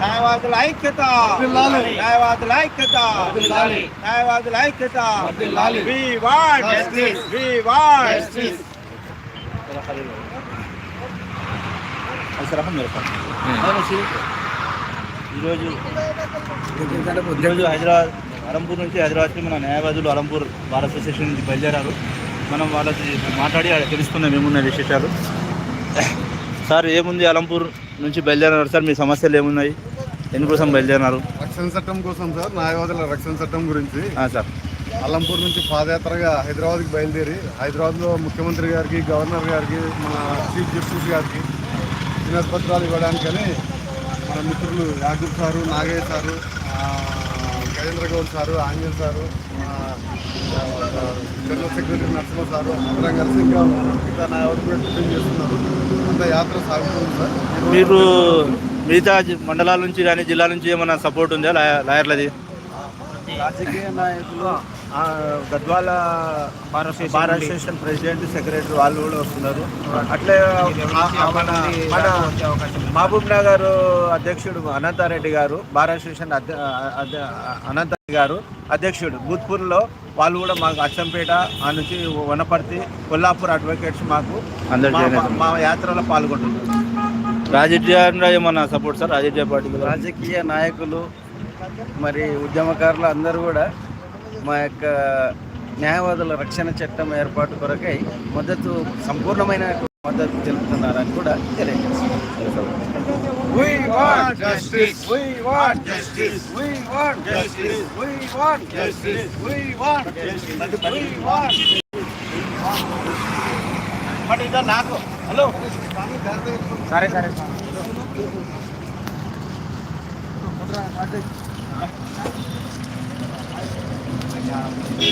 న్యాయవాదుల ఐక్యత. న్యాయవాదుల ఐక్యత. న్యాయవాదుల ఐక్యత. We want justice we want justice ఈరోజు ఈరోజు హైదరాబాద్ అలంపూర్ నుంచి హైదరాబాద్కి మన న్యాయవాదులు అలంపూర్ బార్ అసోసియేషన్ నుంచి బయలుదేరారు. మనం వాళ్ళకి మాట్లాడి ఆడ తెలుసుకుందాం ఏమున్నాయి విశేషాలు. సార్ ఏముంది అలంపూర్? నుంచి బయలుదేరారు సార్ మీ సమస్యలు ఏమున్నాయి? ఎందుకోసం బయలుదేరినారు? రక్షణ చట్టం కోసం సార్ న్యాయవాదుల రక్షణ చట్టం గురించి. సార్. అల్లంపూర్ నుంచి పాదయాత్రగా హైదరాబాద్కి బయలుదేరి హైదరాబాద్లో ముఖ్యమంత్రి గారికి గవర్నర్ గారికి మన చీఫ్ జస్టిస్ గారికి దినపత్రాలు ఇవ్వడానికని మన మిత్రులు Yadav sir Nagaiah sir Gajendra Goud sir Anjal sir general secretary Narasimha sir అందరం కలిసి ఇంకా మిగతా న్యాయవాదులు కూడా టిఫిన్ చేస్తున్నారు. అంత యాత్ర సాగుతుంది సార్. ఈరోజు మీరు మిగతా మండలాల నుంచి కానీ జిల్లాల నుంచి ఏమైనా సపోర్ట్ ఉందా? లాయ- లాయర్లది? రాజకీయ నాయకులు ఆ, Gadwal bar association president secretary వాళ్ళు కూడా వస్తున్నారు. అట్లే మన మన మహబూబ్ నగర్ అధ్యక్షుడు అనంతారెడ్డి గారు బార్ అసోసియేషన్ అధ్య- అధ్య- అనంతారెడ్డి గారు అధ్యక్షుడు. భూత్పూర్లో వాళ్ళు కూడా మాకు అచ్చంపేట ఆ నుంచి వనపర్తి కొల్లాపూర్ అడ్వకేట్స్ మాకు అందరు మా- యాత్రలో పాల్గొంటున్నారు. రాజకీయంగా ఏమన్నా సపోర్ట్ సార్? రాజకీయ పార్టీ రాజకీయ నాయకులు మరి ఉద్యమకారులు అందరూ కూడా మా యొక్క న్యాయవాదుల రక్షణ చట్టం ఏర్పాటు కొరకై మద్దతు సంపూర్ణమైన మద్దతు తెలుపుతున్నారని కూడా తెలియజేస్తున్నారు. We want justice. We want justice. We want justice. We want justice. We want justice. We want. But ಇದನ್ನ ಹಾಕು ಹಲೋ sorry. ಸರಿ ಸರ್